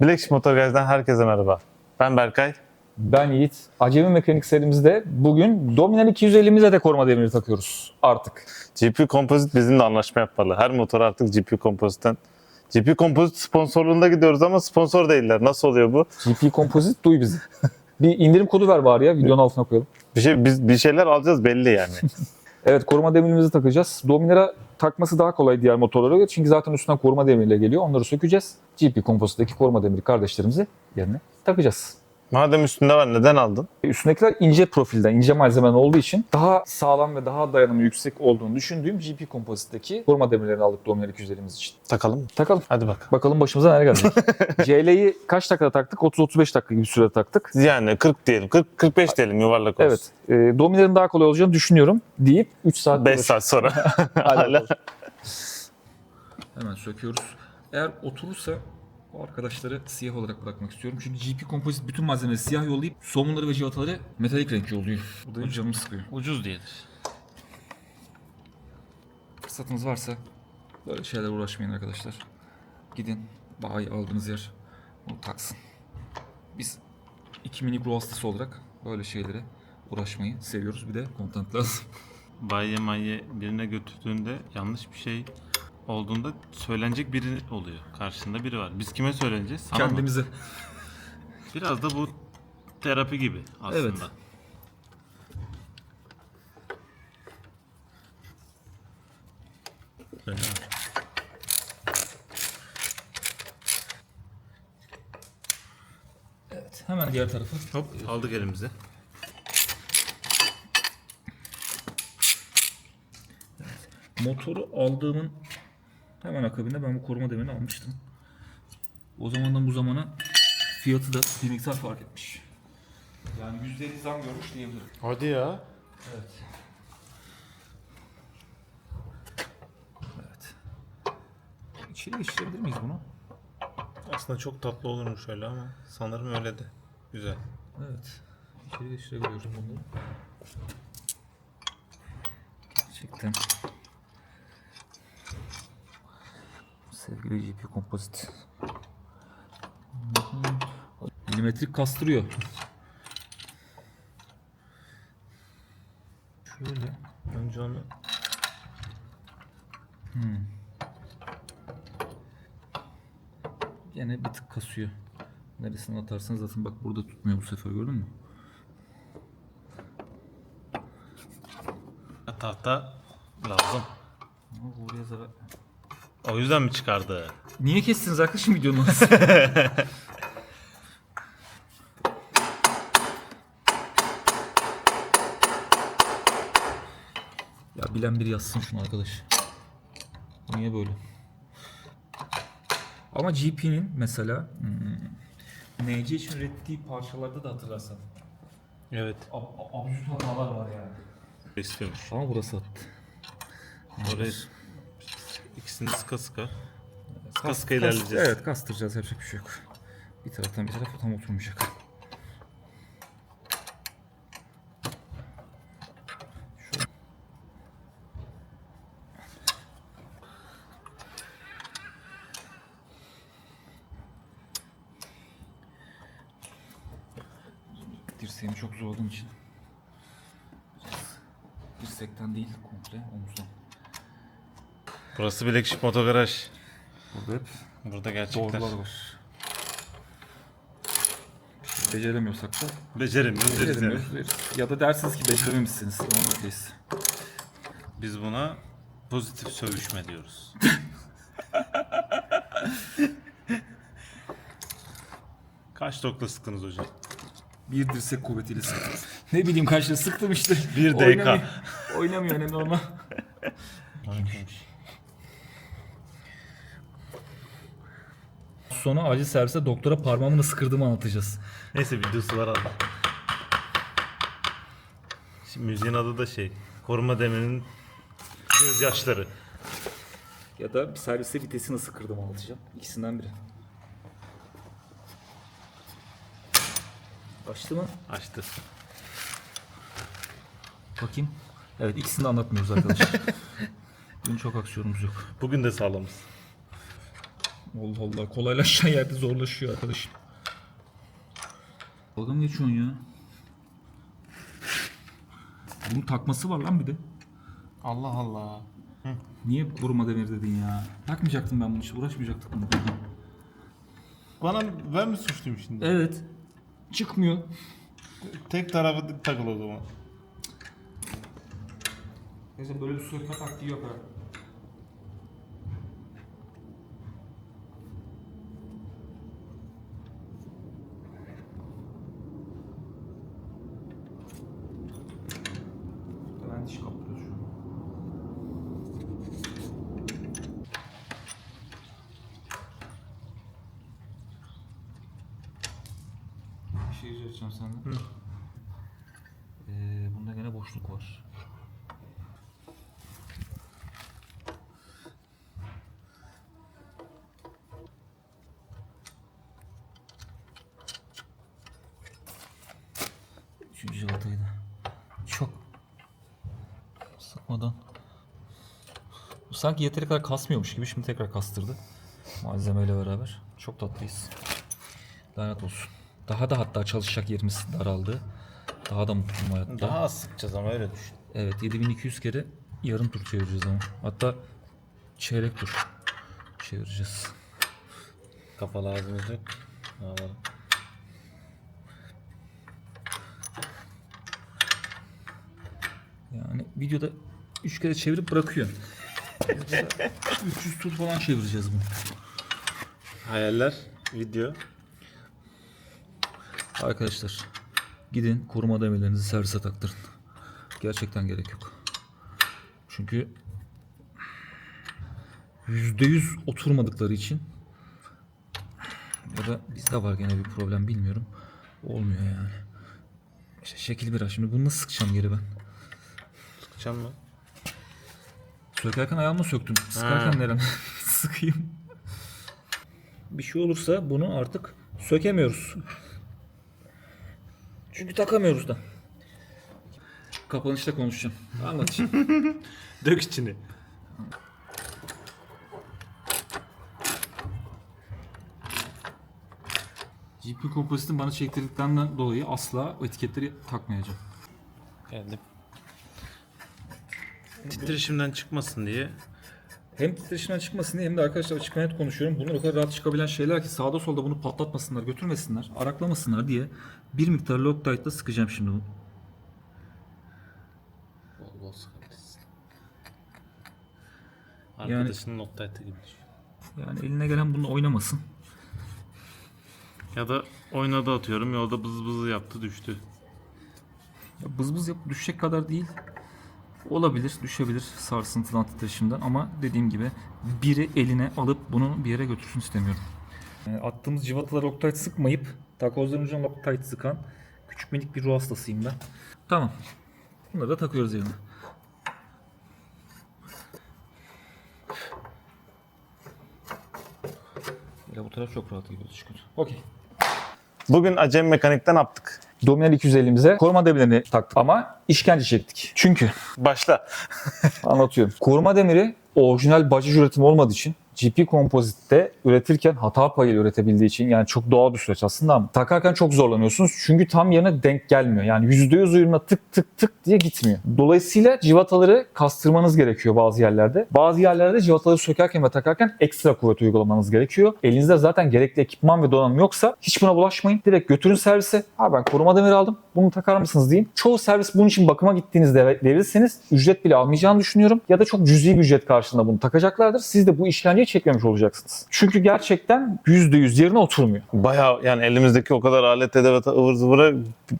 Black Motorgaz'dan herkese merhaba. Ben Berkay. Ben Yiğit. Acemi Mekanik serimizde bugün Dominar 250'mize de koruma demiri takıyoruz artık. GP Composite bizimle anlaşma yapmalı. Her motor artık GP Composite'ten. GP Composite sponsorluğunda gidiyoruz ama sponsor değiller. Nasıl oluyor bu? GP Composite duy bizi. Bir indirim kodu ver bari ya videonun altına koyalım. Bir şey biz bir şeyler alacağız belli yani. Evet koruma demirimizi takacağız. Dominar'a takması daha kolay diğer motorlara göre. Çünkü zaten üstünden koruma demiriyle geliyor. Onları sökeceğiz. GP Composite'daki koruma demiri kardeşlerimizi yerine takacağız. Madem üstünde var neden aldın? Üstündekiler ince profilden, ince malzemeden olduğu için daha sağlam ve daha dayanımı yüksek olduğunu düşündüğüm GP Composite'deki koruma demirlerini aldık Dominar 250'miz için. Takalım mı? Takalım. Hadi bak. Bakalım başımıza neler gelecek. CL'yi kaç dakikada taktık? 30-35 dakika gibi sürede taktık. Yani 40 diyelim. 40 45 diyelim yuvarlak olsun. Evet. E, Dominar'ın daha kolay olacağını düşünüyorum deyip 3 saat 5 saat sonra. Hala. Hemen söküyoruz. Eğer oturursa o arkadaşları siyah olarak bırakmak istiyorum. Çünkü GP Composite bütün malzemeleri siyah yollayıp somunları ve civataları metalik renk yolluyor. Bu da canımı sıkıyor. Ucuz diyedir. Fırsatınız varsa böyle şeyler uğraşmayın arkadaşlar. Gidin bayi aldığınız yer onu taksın. Biz iki minik ruh hastası olarak böyle şeylere uğraşmayı seviyoruz. Bir de content lazım. Bayye mayye birine götürdüğünde yanlış bir şey olduğunda söylenecek biri oluyor. Karşında biri var. Biz kime söyleneceğiz? Sana mı? Kendimize. Biraz da bu terapi gibi aslında. Evet. Evet. Hemen diğer tarafı. Hop aldık elimize. Motoru aldığımın hemen akabinde ben bu koruma demirini almıştım. O zamandan bu zamana fiyatı da bir miktar fark etmiş. Yani %50 zam görmüş diyebilirim. Hadi ya. Evet. Evet. İçeri geçirebilir miyiz bunu? Aslında çok tatlı olurmuş öyle ama sanırım öyle de. Güzel. Evet. İçeri geçirebiliyoruz bunları. Gerçekten. Sevgili GP Composite. Milimetrik kastırıyor. Şöyle. Önce onu Gene bir tık kasıyor. Neresine atarsanız zaten bak burada tutmuyor bu sefer gördün mü? tahta lazım. Ama buraya zarar... O yüzden mi çıkardı? Niye kestiniz arkadaşım videonu? ya bilen biri yazsın şunu arkadaş. Niye böyle? Ama GP'nin mesela hmm, NC için ürettiği parçalarda da hatırlarsan Evet. ab- ab- absürt hatalar var yani. İstiyormuş. Ama burası attı. Oraya ikisini sıka sıka. Sıka sıka ilerleyeceğiz. Evet kastıracağız yapacak bir şey yok. Bir taraftan bir tarafa tam oturmayacak. Dirseğimi çok zorladığım için dirsekten değil komple omuzdan. Burası Black Sheep Motogaraj. Burada hep Burada gerçekler. Doğrular var. Beceremiyorsak da Beceremiyoruz deriz yani. beceremiyoruz. Ya da dersiniz ki becerememişsiniz. Biz buna pozitif sövüşme diyoruz. Kaç nokta sıktınız hocam? Bir dirsek kuvvetiyle sıktım. ne bileyim kaçta sıktım işte. Bir DK. Oynamıyor, oynamıyor önemli ona. Sonra acil servise doktora parmağımı nasıl kırdığımı anlatacağız. Neyse videosu var abi. Şimdi müziğin adı da şey. Koruma demirinin gözyaşları. Ya da bir servise vitesi nasıl kırdım anlatacağım. İkisinden biri. Açtı mı? Açtı. Bakayım. Evet ikisini de anlatmıyoruz arkadaşlar. Bugün çok aksiyonumuz yok. Bugün de sağlamız. Allah Allah kolaylaşan yerde zorlaşıyor arkadaşım. Dalga mı geçiyorsun ya? Bunun takması var lan bir de. Allah Allah. Niye vurma demir dedin ya? Takmayacaktım ben bunu hiç uğraşmayacaktık bunu. Bana ben mi suçluyum şimdi? Evet. Çıkmıyor. Tek tarafı takıl o zaman. Neyse böyle bir sökme taktiği yok ha. Boşluk var. Üçüncü civatayı da çok sıkmadan. Sanki yeteri kadar kasmıyormuş gibi şimdi tekrar kastırdı. Malzemeyle beraber. Çok tatlıyız. Lanet olsun. Daha da hatta çalışacak yerimiz daraldı. Daha da mutluyum hayatta. Daha az sıkacağız ama öyle düşün. Evet 7200 kere yarım tur çevireceğiz ama. Hatta çeyrek tur çevireceğiz. Kafalı ağzımız yok. Ne yapalım? Yani videoda 3 kere çevirip bırakıyor. Biz burada 300 tur falan çevireceğiz bunu. Hayaller, video. Arkadaşlar gidin koruma demirlerinizi servise taktırın. Gerçekten gerek yok. Çünkü %100 oturmadıkları için ya da bizde var gene bir problem bilmiyorum. Olmuyor yani. İşte şekil biraz. Şimdi bunu nasıl sıkacağım geri ben? Sıkacağım mı? Sökerken ayağımı söktüm. Sıkarken Ha. nerem sıkayım. Bir şey olursa bunu artık sökemiyoruz. Çünkü takamıyoruz da. Kapanışta konuşacağım. Anlatayım. Dök içini. GP kompozitin bana çektirdiklerinden dolayı asla o etiketleri takmayacağım. Geldim. Titreşimden çıkmasın diye Hem titreşimden çıkmasın diye hem de arkadaşlar açık net konuşuyorum. Bunlar o kadar rahat çıkabilen şeyler ki sağda solda bunu patlatmasınlar, götürmesinler, araklamasınlar diye bir miktar Loctite'la sıkacağım şimdi bunu. bol bol sıkabilirsin. Arkadaşının noktaytı gibi düşün. Yani eline gelen bununla oynamasın. Ya da oynadı atıyorum yolda bız bız yaptı düştü. Ya bız bız yapıp düşecek kadar değil. Olabilir, düşebilir sarsıntıdan, titreşimden ama dediğim gibi biri eline alıp bunu bir yere götürsün istemiyorum. Yani attığımız civatalara Loctite sıkmayıp takozların ucuna Loctite sıkan küçük minik bir ruh hastasıyım ben. Tamam. Bunları da takıyoruz yerine. Ya bu taraf çok rahat gidiyor şükür. Okey. Bugün acem mekanikten yaptık. Dominal 250'mize koruma demirlerini taktık ama işkence çektik. Çünkü Başla. Anlatıyorum. Koruma demiri orijinal bacaj üretimi olmadığı için GP Composite'de üretirken hata payıyla üretebildiği için yani çok doğal bir süreç aslında ama takarken çok zorlanıyorsunuz. Çünkü tam yerine denk gelmiyor. Yani %100 uyumla tık tık tık diye gitmiyor. Dolayısıyla civataları kastırmanız gerekiyor bazı yerlerde. Bazı yerlerde civataları sökerken ve takarken ekstra kuvvet uygulamanız gerekiyor. Elinizde zaten gerekli ekipman ve donanım yoksa hiç buna bulaşmayın. Direkt götürün servise. Abi ben koruma demiri aldım. Bunu takar mısınız deyin. Çoğu servis bunun için bakıma gittiğinizde verirseniz ücret bile almayacağını düşünüyorum. Ya da çok cüzi bir ücret karşılığında bunu takacaklardır. Siz de bu işkenceyi çekmemiş olacaksınız. Çünkü gerçekten %100 yerine oturmuyor. Bayağı yani elimizdeki o kadar alet edevata ıvır zıvıra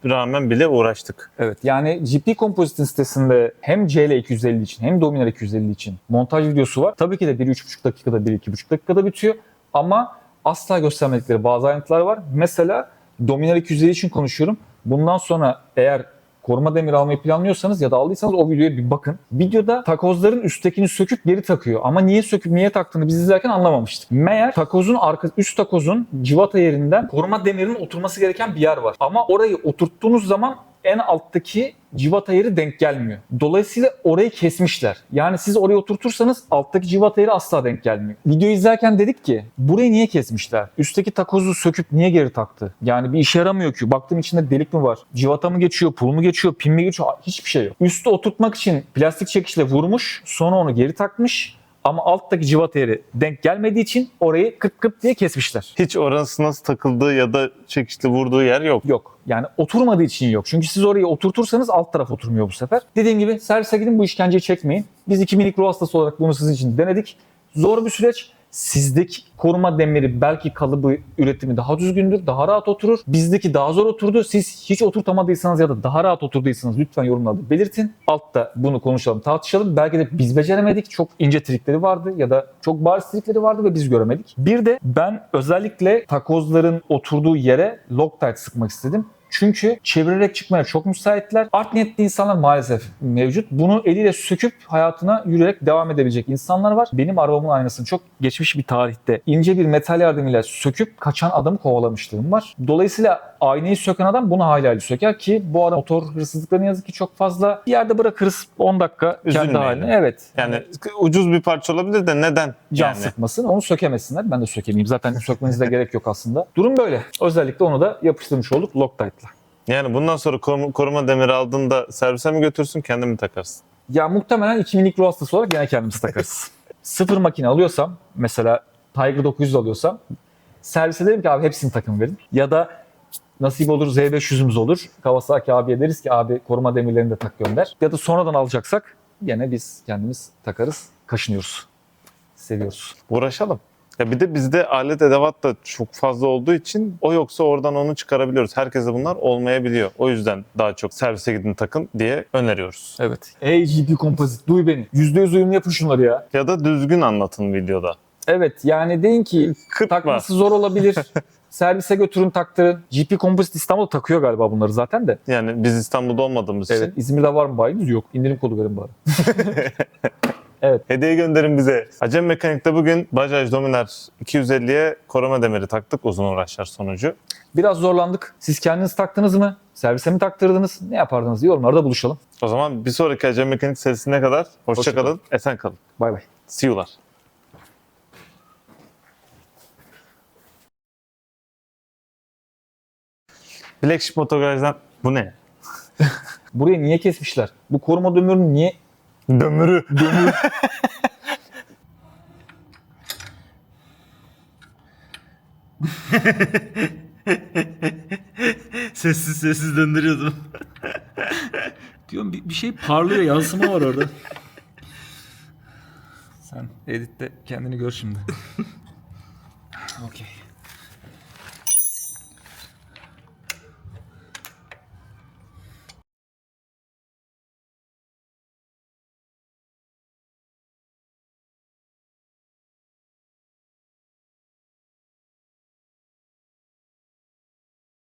rağmen bile uğraştık. Evet yani GP Composite'in sitesinde hem CL250 için hem Dominar 250 için montaj videosu var. Tabii ki de biri 3,5 dakikada biri 2,5 dakikada bitiyor. Ama asla göstermedikleri bazı ayrıntılar var. Mesela Dominar 250 için konuşuyorum. Bundan sonra eğer koruma demiri almayı planlıyorsanız ya da aldıysanız o videoya bir bakın. Videoda takozların üsttekini söküp geri takıyor. Ama niye söküp niye taktığını biz izlerken anlamamıştık. Meğer takozun arka, üst takozun civata yerinden koruma demirinin oturması gereken bir yer var. Ama orayı oturttuğunuz zaman en alttaki civata yeri denk gelmiyor. Dolayısıyla orayı kesmişler. Yani siz oraya oturtursanız alttaki civata yeri asla denk gelmiyor. Video izlerken dedik ki burayı niye kesmişler? Üstteki takozu söküp niye geri taktı? Yani bir işe yaramıyor ki. Baktım içinde delik mi var? Civata mı geçiyor? Pul mu geçiyor? Pin mi geçiyor? Hiçbir şey yok. Üstü oturtmak için plastik çekişle vurmuş. Sonra onu geri takmış. Ama alttaki civata yeri denk gelmediği için orayı kıp kıp diye kesmişler. Hiç orası nasıl takıldığı ya da çekişli vurduğu yer yok. Yok. Yani oturmadığı için yok. Çünkü siz orayı oturtursanız alt taraf oturmuyor bu sefer. Dediğim gibi servise gidin bu işkenceyi çekmeyin. Biz iki minik ruh hastası olarak bunu sizin için denedik. Zor bir süreç. Sizdeki koruma demiri belki kalıbı üretimi daha düzgündür, daha rahat oturur. Bizdeki daha zor oturdu. Siz hiç oturtamadıysanız ya da daha rahat oturduysanız lütfen yorumlarda belirtin. Altta bunu konuşalım, tartışalım. Belki de biz beceremedik. Çok ince trikleri vardı ya da çok bariz trikleri vardı ve biz göremedik. Bir de ben özellikle takozların oturduğu yere Loctite sıkmak istedim. Çünkü çevirerek çıkmaya çok müsaitler. Art niyetli insanlar maalesef mevcut. Bunu eliyle söküp hayatına yürüyerek devam edebilecek insanlar var. Benim arabamın aynasını çok geçmiş bir tarihte ince bir metal yardımıyla söküp kaçan adamı kovalamışlığım var. Dolayısıyla aynayı söken adam bunu hala hali söker ki bu ara motor hırsızlıkları yazık ki çok fazla. Bir yerde bırakırız 10 dakika kendi Üzülmeyelim. haline. Evet. Yani ucuz bir parça olabilir de neden? can yani. sıkmasın. Onu sökemesinler. Ben de sökemeyeyim. Zaten sökmenize de gerek yok aslında. Durum böyle. Özellikle onu da yapıştırmış olduk Loctite'la. Yani bundan sonra koruma, koruma demiri aldığında servise mi götürsün kendi mi takarsın? Ya muhtemelen 2 minik ruh hastası olarak gene kendimiz takarız. Sıfır makine alıyorsam mesela Tiger 900 alıyorsam servise derim ki abi hepsini takım verin. Ya da nasip olur Z500'ümüz olur. Kawasaki abiye deriz ki abi koruma demirlerini de tak gönder. Ya da sonradan alacaksak gene biz kendimiz takarız. Kaşınıyoruz. Seviyoruz. Uğraşalım. Ya bir de bizde alet edevat da çok fazla olduğu için o yoksa oradan onu çıkarabiliyoruz. Herkese bunlar olmayabiliyor. O yüzden daha çok servise gidin takın diye öneriyoruz. Evet. Ey GP Composite duy beni. %100 uyumlu yapın şunları ya. Ya da düzgün anlatın videoda. Evet yani deyin ki Kırpma. takması zor olabilir. Servise götürün taktırın. GP Composite İstanbul'da takıyor galiba bunları zaten de. Yani biz İstanbul'da olmadığımız Evet. için İzmir'de var mı bayiniz? Yok. İndirim kodu verin bari. hediye gönderin bize. Acem Mekanik'te bugün Bajaj Dominar 250'ye koruma demiri taktık uzun uğraşlar sonucu. Biraz zorlandık. Siz kendiniz taktınız mı? Servise mi taktırdınız? Ne yapardınız? Yorumlarda buluşalım. O zaman bir sonraki Acem Mekanik serisine kadar hoşça Hoşça kalın. kalın, esen kalın. Bay bay. See you'lar. Black Sheep Motogaraj'dan bu ne? Burayı niye kesmişler? Bu koruma dömürünü niye Dömürü. Sessiz sessiz döndürüyordum. Diyorum bir, bir şey parlıyor yansıma var orada. Sen editte kendini gör şimdi. Okey.